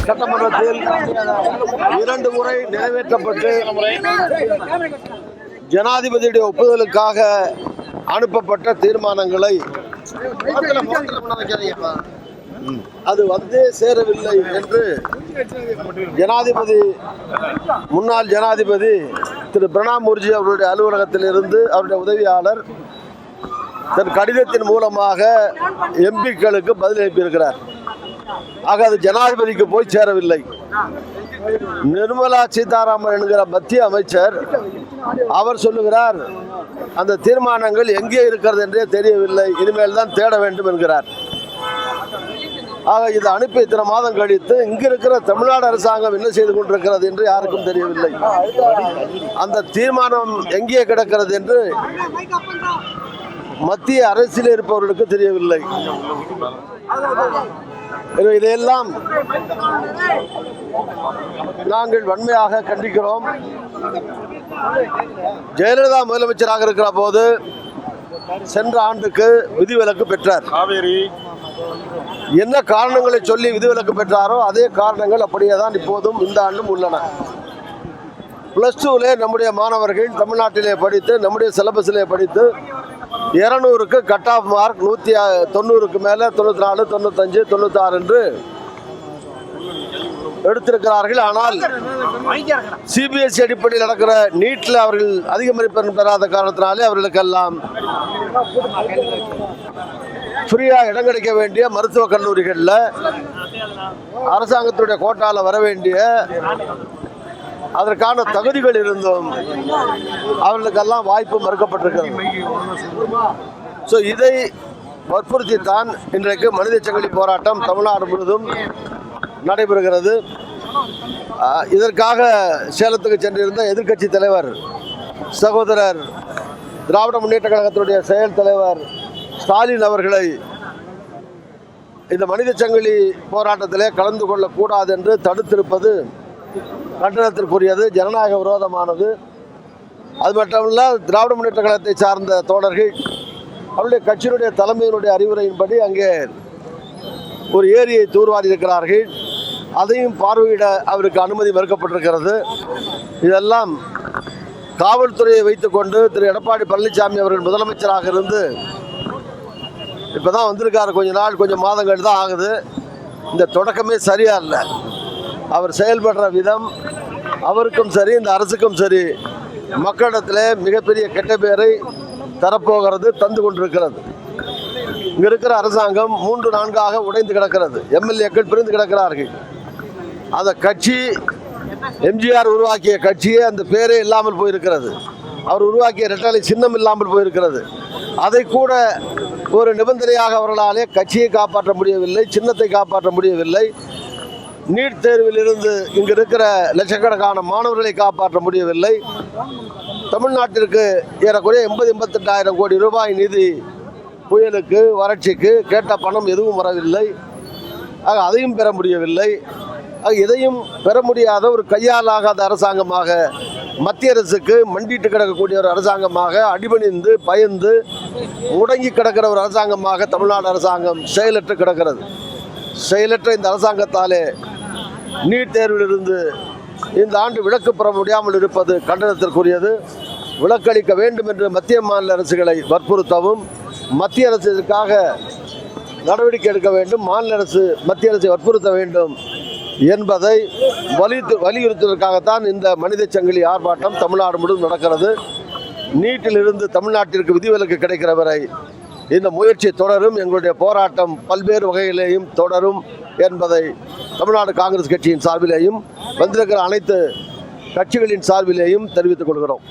சட்டமன்றத்தில் இரண்டு முறை நிறைவேற்றப்பட்டு ஜனாதிபதியுடைய ஒப்புதலுக்காக அனுப்பப்பட்ட தீர்மானங்களை அது வந்து சேரவில்லை என்று ஜனாதிபதி முன்னாள் ஜனாதிபதி திரு பிரணாப் அவருடைய அலுவலகத்தில் இருந்து அவருடைய உதவியாளர் தன் கடிதத்தின் மூலமாக எம்பிக்களுக்கு பதிலளிப்பிருக்கிறார். ஆக அது ஜனாதிபதிக்கு போய் சேரவில்லை. நிர்மலா சீதாராமன் என்கிற மத்திய அமைச்சர் அவர் சொல்லுகிறார் அந்த தீர்மானங்கள் எங்கே இருக்கிறது என்றே தெரியவில்லை இனிமேல் தான் தேட வேண்டும் என்கிறார். ஆக இது அனுப்பி இத்தனை மாதம் கழித்து இங்கு இருக்கிற தமிழ்நாடு அரசாங்கம் என்ன செய்து கொண்டிருக்கிறது என்று யாருக்கும் தெரியவில்லை. அந்த தீர்மானம் எங்கே கிடக்கிறது என்று மத்திய அரசில் இருப்பவர்களுக்கு தெரியவில்லை. இதையெல்லாம் நாங்கள் வன்மையாக கண்டிக்கிறோம். ஜெயலலிதா முதலமைச்சராக இருக்கிற போது சென்ற ஆண்டுக்கு விதிவிலக்கு பெற்றார். காவேரி. என்ன காரணங்களை சொல்லி விதிவிலக்கு பெற்றாரோ அதே காரணங்கள் அப்படியே தான் இப்போதும் இந்த ஆண்டும் உள்ளன. ப்ளஸ் டூவில் நம்முடைய மாணவர்கள் தமிழ்நாட்டிலே படித்து நம்முடைய சிலபஸிலே படித்து இரநூறுக்கு கட் ஆஃப் மார்க் நூற்றி தொண்ணூறுக்கு மேலே தொண்ணூற்றி நாலு தொண்ணூத்தஞ்சு தொண்ணூத்தாறு என்று எடுத்திருக்கிறார்கள். ஆனால் சிபிஎஸ்சி அடிப்படையில் நடக்கிற நீட்டில் அவர்கள் அதிக மதிப்பெண் பெறாத காரணத்தினாலே அவர்களுக்கெல்லாம் ஃப்ரீயாக இடம் கிடைக்க வேண்டிய மருத்துவக் கல்லூரிகளில் அரசாங்கத்துடைய கோட்டாவில் வர வேண்டிய அதற்கான தகுதிகள் இருந்தும் அவர்களுக்கெல்லாம் வாய்ப்பு மறுக்கப்பட்டிருக்கிறது. ஸோ இதை வற்புறுத்தித்தான் இன்றைக்கு மனித சங்கிலி போராட்டம் தமிழ்நாடு முழுவதும் நடைபெறுகிறது. இதற்காக சேலத்துக்கு சென்றிருந்த எதிர்க்கட்சி தலைவர் சகோதரர் திராவிட முன்னேற்ற கழகத்தினுடைய செயல் தலைவர் ஸ்டாலின் அவர்களை இந்த மனித சங்கிலி போராட்டத்திலே கலந்து கொள்ளக்கூடாது என்று தடுத்திருப்பது கண்டனத்திற்குரியது ஜனநாயக விரோதமானது. அது மட்டுமல்ல திராவிட முன்னேற்ற கழகத்தை சார்ந்த தோழர்கள் அவருடைய கட்சியினுடைய தலைமையினுடைய அறிவுரையின்படி அங்கே ஒரு ஏரியை தூர்வாரி இருக்கிறார்கள் அதையும் பார்வையிட அவருக்கு அனுமதி மறுக்கப்பட்டிருக்கிறது. இதெல்லாம் காவல்துறையை வைத்துக்கொண்டு திரு எடப்பாடி பழனிசாமி அவர்கள் முதலமைச்சராக இருந்து இப்போ தான் வந்திருக்காரு. கொஞ்ச நாள் கொஞ்சம் மாதங்கள் தான் ஆகுது. இந்த தொடக்கமே சரியா இல்லை. அவர் செயல்படுற விதம் அவருக்கும் சரி இந்த அரசுக்கும் சரி மக்களிடத்தில் மிகப்பெரிய கெட்ட பேரை தரப்போகிறது தந்து கொண்டிருக்கிறது. இங்கே இருக்கிற அரசாங்கம் மூன்று நான்காக உடைந்து கிடக்கிறது. எம்எல்ஏக்கள் பிரிந்து கிடக்கிறார்கள். அந்த கட்சி எம்ஜிஆர் உருவாக்கிய கட்சியே அந்த பேரே இல்லாமல் போயிருக்கிறது. அவர் உருவாக்கிய ரெட்டாலை சின்னம் இல்லாமல் போயிருக்கிறது. அதை கூட ஒரு நிபந்தனையாக அவர்களாலே கட்சியை காப்பாற்ற முடியவில்லை சின்னத்தை காப்பாற்ற முடியவில்லை. நீட் தேர்வில் இருந்து இங்கு இருக்கிற லட்சக்கணக்கான மாணவர்களை காப்பாற்ற முடியவில்லை. தமிழ்நாட்டிற்கு ஏறக்குறைய எண்பது எண்பத்தெட்டாயிரம் கோடி ரூபாய் நிதி புயலுக்கு வறட்சிக்கு கேட்ட பணம் எதுவும் வரவில்லை. ஆக அதையும் பெற முடியவில்லை. ஆக இதையும் பெற முடியாத ஒரு கையாலாகாத அரசாங்கமாக மத்திய அரசுக்கு மண்டிட்டு கிடக்கக்கூடிய ஒரு அரசாங்கமாக அடிபணிந்து பயந்து முடங்கி கிடக்கிற ஒரு அரசாங்கமாக தமிழ்நாடு அரசாங்கம் செயலற்று கிடக்கிறது. செயலற்ற இந்த அரசாங்கத்தாலே நீட் தேர்விலிருந்து இந்த ஆண்டு விலக்கு பெற முடியாமல் இருப்பது கண்டனத்திற்குரியது. விலக்களிக்க வேண்டும் என்று மத்திய மாநில அரசுகளை வற்புறுத்தவும் மத்திய அரசு இதற்காக நடவடிக்கை எடுக்க வேண்டும் மாநில அரசு மத்திய அரசை வற்புறுத்த வேண்டும் என்பதை வலியுறுத்து வலியுறுத்துவதற்காகத்தான் இந்த மனித சங்கிலி ஆர்ப்பாட்டம் தமிழ்நாடு முழுவதும் நடக்கிறது. நீட்டிலிருந்து தமிழ்நாட்டிற்கு விதிவிலக்கு கிடைக்கிற வரை இந்த முயற்சி தொடரும். எங்களுடைய போராட்டம் பல்வேறு வகையிலேயும் தொடரும் என்பதை தமிழ்நாடு காங்கிரஸ் கட்சியின் சார்பிலேயும் வந்திருக்கிற அனைத்து கட்சிகளின் சார்பிலேயும் தெரிவித்துக் கொள்கிறோம்.